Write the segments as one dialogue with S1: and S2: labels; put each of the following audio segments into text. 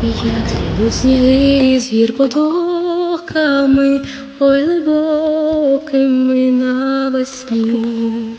S1: Я сніги з гір потоками, ой глибокими навесні.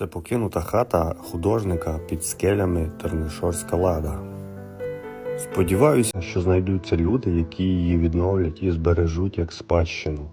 S2: Це покинута хата художника під скелями Тернишорська лада. Сподіваюся, що знайдуться люди, які її відновлять і збережуть як спадщину.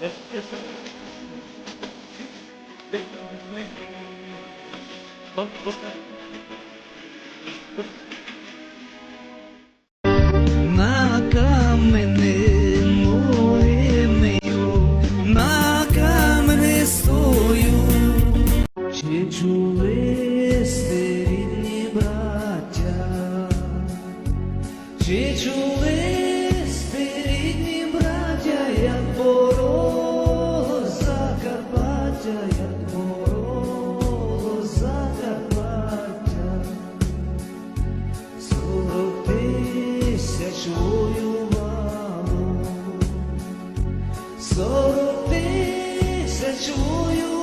S3: На
S4: камени моємею, на камени стою. Чи чули сте рідні браття? Чи чули Сорок тисяч чую